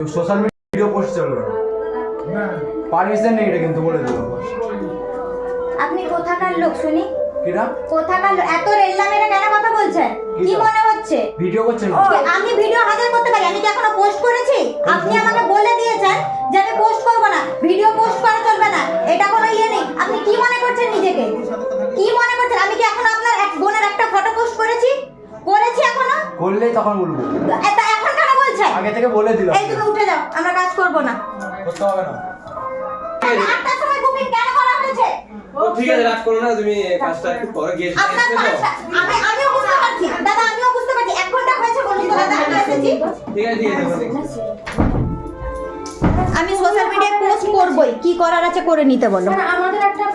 Social video post চলবে না। Permission নেই এটা কিন্তু বলে দিল আপনি কোথাকার লোক শুনি? কিরা? কোথাকার লোক? এত রেল্লা মেরে কেন কথা বলছেন? কি কি মনে হচ্ছে? ভিডিও করছেন ও, আমি ভিডিও হাজার করতে পারি আমি কি এখনও পোস্ট করেছি? আপনি আমাকে বলে দিয়েছেন যে আমি পোস্ট করব না। ভিডিও পোস্ট করা চলবে না। এটা কোনো ইয়ে নেই। আপনি কি মনে করছেন নিজেকে? কি মনে করছেন? আমি কি এখন আপনার এক বোনের একটা ফটো পোস্ট করেছি? করেছি এখনও? করলেই তখন বলব। আগে থেকে বলে দিলাম। এই তুমি উঠে যাও আমরা কাজ করব না। করতে হবে না। আটটার সময় বুকিং কেন করা হয়েছে? ও ঠিক আছে রাত করো না তুমি কাজটা একটু আপনার এসেছে আমি আমিও বুঝতে পারছি। দাদা আমিও বুঝতে পারছি। এক ঘণ্টা হয়েছে বলুন তো দাদা আমি এসেছি। ঠিক আছে ঠিক আছে আমি সোশ্যাল মিডিয়ায় পোস্ট করবই। কি করার আছে করে নিতে বলো। আমাদের একটা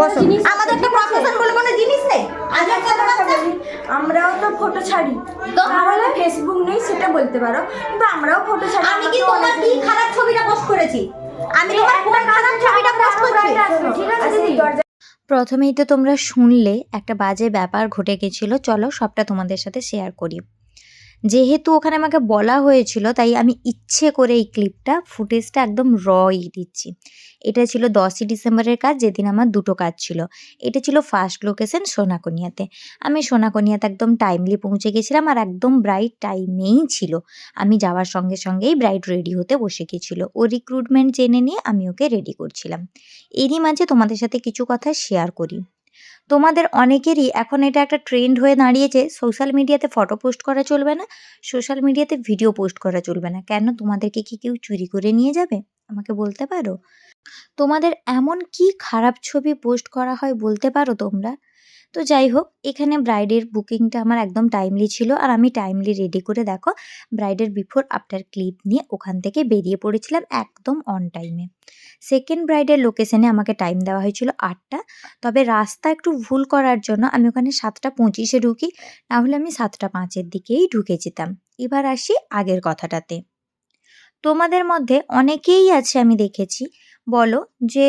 বসো। আমাদের একটা প্রফেশন বলে কোনো জিনিস নেই। আজ একটা কথা আমরাও তো ফটো ছাড়ি। তো? তাহলে ফেসবুক নেই সেটা বলতে পারো। কিন্তু আমরাও ফটো ছাড়ি আমি কি তোমার কি খারাপ ছবিটা পোস্ট করেছি? আমি তোমার কোন খারাপ ছবিটা পোস্ট করছি? ঠিক আছে দিদি? প্রথমেই তো তোমরা শুনলে একটা বাজে ব্যাপার ঘটে গেছিল। চলো সবটা তোমাদের সাথে শেয়ার করি। যেহেতু ওখানে আমাকে বলা হয়েছিল, তাই আমি ইচ্ছে করে এই ক্লিপটা, ফুটেজটা একদম রই দিচ্ছি। এটা ছিল দশই ডিসেম্বরের কাজ, যেদিন আমার দুটো কাজ ছিল। এটা ছিল ফার্স্ট লোকেশন সোনাকনিয়াতে। আমি সোনাকনিয়াতে একদম টাইমলি পৌঁছে গেছিলাম আর একদম ব্রাইট টাইমেই ছিল। আমি যাওয়ার সঙ্গে সঙ্গেই ব্রাইট রেডি হতে বসে গেছিল। ও রিক্রুটমেন্ট জেনে নিয়ে আমি ওকে রেডি করছিলাম। এরই মাঝে তোমাদের সাথে কিছু কথা শেয়ার করি। তোমাদের অনেকেরই এখন এটা একটা ট্রেন্ড হয়ে দাঁড়িয়েছে সোশ্যাল মিডিয়াতে ফটো পোস্ট করা চলবে না সোশ্যাল মিডিয়াতে ভিডিও পোস্ট করা চলবে না। কেন? তোমাদেরকে কি কেউ চুরি করে নিয়ে যাবে? আমাকে বলতে পারো? তোমাদের এমন কি খারাপ ছবি পোস্ট করা হয় বলতে পারো তোমরা? তো যাই হোক, এখানে ব্রাইডের বুকিংটা আমার একদম টাইমলি ছিল। আর আমি টাইমলি রেডি করে দেখো ব্রাইডের বিফোর আফটার ক্লিপ নিয়ে ওখান থেকে বেরিয়ে পড়েছিলাম একদম অন টাইমে সেকেন্ড ব্রাইডের লোকেশনে আমাকে টাইম দেওয়া হয়েছিল আটটা। তবে রাস্তা একটু ভুল করার জন্য আমি ওখানে সাতটা পঁচিশে ঢুকি, না হলে আমি সাতটা পাঁচের দিকেই ঢুকে যেতাম। এবার আসি আগের কথাটাতে। তোমাদের মধ্যে অনেকেই আছে আমি দেখেছি, বলো যে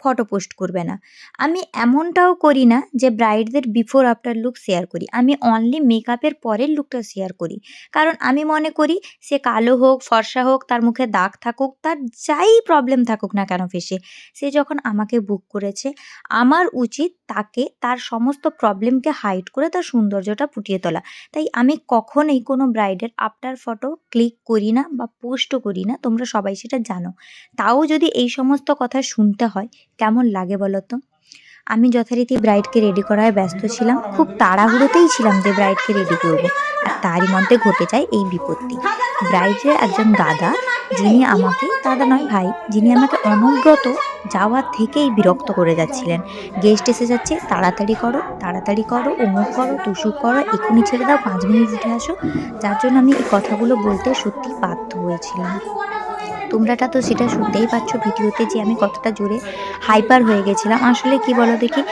ফটো পোস্ট করবে না। আমি এমনটাও করি না যে ব্রাইডদের বিফোর আফটার লুক শেয়ার করি। আমি অনলি মেকআপের পরের লুকটা শেয়ার করি। কারণ আমি মনে করি সে কালো হোক, ফর্সা হোক, তার মুখে দাগ থাকুক, তার যাই প্রবলেম থাকুক না কেন ফেসে সে যখন আমাকে বুক করেছে, আমার উচিত তাকে তার সমস্ত প্রবলেমকে হাইড করে তার সৌন্দর্যটা ফুটিয়ে তোলা। তাই আমি কখনোই কোনো ব্রাইডের আফটার ফটো ক্লিক করি না বা পোস্টও করি না, তোমরা সবাই সেটা জানো। তাও যদি এই সমস্ত কথা শুনতে হয় কেমন লাগে বলো তো? আমি যথারীতি ব্রাইডকে রেডি করায় ব্যস্ত ছিলাম। খুব তাড়াহুড়োতেই ছিলাম যে ব্রাইডকে রেডি করব। আর তারই মধ্যে ঘটে যায় এই বিপত্তি। ব্রাইডের একজন দাদা, যিনি আমাকে, দাদা নয় ভাই, যিনি আমাকে অনব্রত যাওয়ার থেকেই বিরক্ত করে যাচ্ছিলেন। গেস্ট এসে যাচ্ছে, তাড়াতাড়ি করো তাড়াতাড়ি করো, অমুক করো, তুসুক করো, এক্ষুনি ছেড়ে দাও, পাঁচ মিনিট উঠে আসো। যার জন্য আমি এই কথাগুলো বলতে সত্যি বাধ্য হয়েছিলাম। তোমরাটা তো সেটা শুনতেই পাচ্ছ ভিডিওতে যে আমি কতটা জোরে হাইপার হয়ে গেছিলাম। আসলে কি বলো দেখি,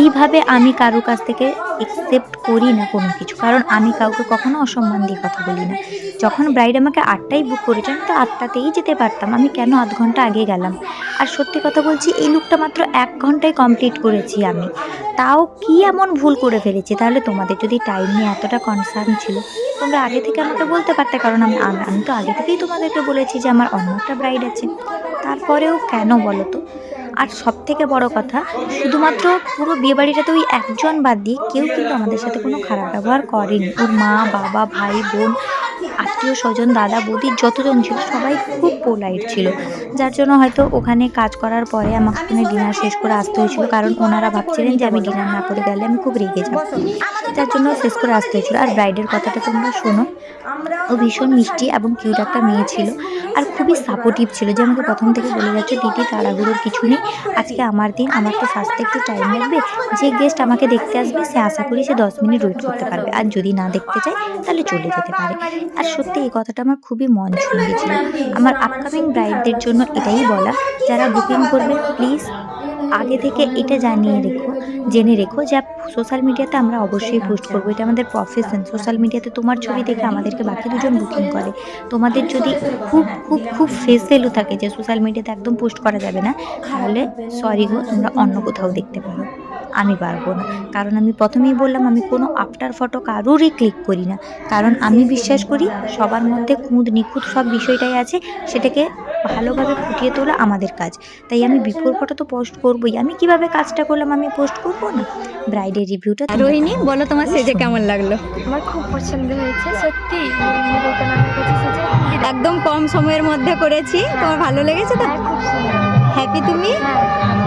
এইভাবে আমি কারোর কাছ থেকে একসেপ্ট করি না কোনো কিছু। কারণ আমি কাউকে কখনো অসম্মান দিয়ে কথা বলি না। যখন ব্রাইড আমাকে আটটাই বুক করেছে, আমি তো আটটাতেই যেতে পারতাম। আমি কেন আধ ঘণ্টা আগে গেলাম? আর সত্যি কথা বলছি, এই লুকটা মাত্র এক ঘন্টায় কমপ্লিট করেছি আমি। তাও কি এমন ভুল করে ফেলেছি? তাহলে তোমাদের যদি টাইম নিয়ে এতটা কনসার্ন ছিল, তোমরা আগে থেকে আমাকে বলতে পারতে। কারণ আমি আমি আমি তো আগে থেকেই তোমাদেরকে বলেছি যে আমার অন্য একটা ব্রাইড আছে। তারপরেও কেন বলো তো? আর সব থেকে বড় কথা, শুধুমাত্র পুরো বিয়েবাড়িটাতে ওই একজন বাদ দিয়ে কেউ কিন্তু আমাদের সাথে কোনো খারাপ ব্যবহার করেনি। ওর মা, বাবা, ভাই, বোন আত্মীয় স্বজন, দাদা, বৌদি যতজন ছিল, সবাই খুব পোলাইট ছিল। যার জন্য হয়তো ওখানে কাজ করার পরে আমাকে ওখানে ডিনার শেষ করে আসতে হয়েছিল, কারণ ওনারা ভাবছিলেন যে আমি ডিনার না করে গেলে আমি খুব রেগে যাব। যার জন্য শেষ করে আসতে হয়েছিল। আর ব্রাইডের কথাটা তোমরা শোনো, ও ভীষণ মিষ্টি এবং কিউট একটা মেয়ে ছিল আর খুবই সাপোর্টিভ ছিল। যে আমাকে প্রথম থেকে বলে যাচ্ছে দিদি, তাড়াহুড়োর কিছু নেই, আজকে আমার দিন, আমার তো সাজতে একটু টাইম লাগবে। যে গেস্ট আমাকে দেখতে আসবে, সে আশা করি সে দশ মিনিট ওয়েট করতে পারবে। আর যদি না দেখতে চায়, তাহলে চলে যেতে পারে। আর সত্যি এই কথাটা আমার খুবই মন ছুঁয়ে গেছিল। আমার আপকামিং ব্রাইডদের জন্য এটাই বলা, যারা বুকিং করবে প্লিজ আগে থেকে এটা জানিয়ে রেখো, জেনে রেখো যে সোশ্যাল মিডিয়াতে আমরা অবশ্যই পোস্ট করব। এটা আমাদের প্রফেশন সোশ্যাল মিডিয়াতে তোমার ছবি দেখে আমাদেরকে বাকি দুজন বুকিং করে। তোমাদের যদি খুব খুব খুব ফেস ভ্যালু থাকে যে সোশ্যাল মিডিয়াতে একদম পোস্ট করা যাবে না, তাহলে সরি গো, তোমরা অন্য কোথাও দেখতে পারো। আমি পারব না। কারণ আমি প্রথমেই বললাম আমি কোনো আফটার ফটো কারোরই ক্লিক করি না। কারণ আমি বিশ্বাস করি সবার মধ্যে খুঁত নিখুঁত সব বিষয়টাই আছে সেটাকে ভালোভাবে ফুটিয়ে তোলা আমাদের কাজ। তাই আমি বিফোর ফটো তো পোস্ট করবোই। আমি কীভাবে কাজটা করলাম আমি পোস্ট করব না? ব্রাইডের রিভিউটা রোহিণী বলো তোমার সেজে কেমন লাগল? আমার খুব পছন্দ হয়েছে সত্যি। একদম কম সময়ের মধ্যে করেছি। তোমার ভালো লেগেছে তো? হ্যাঁ হ্যাপি তুমি? হ্যাঁ।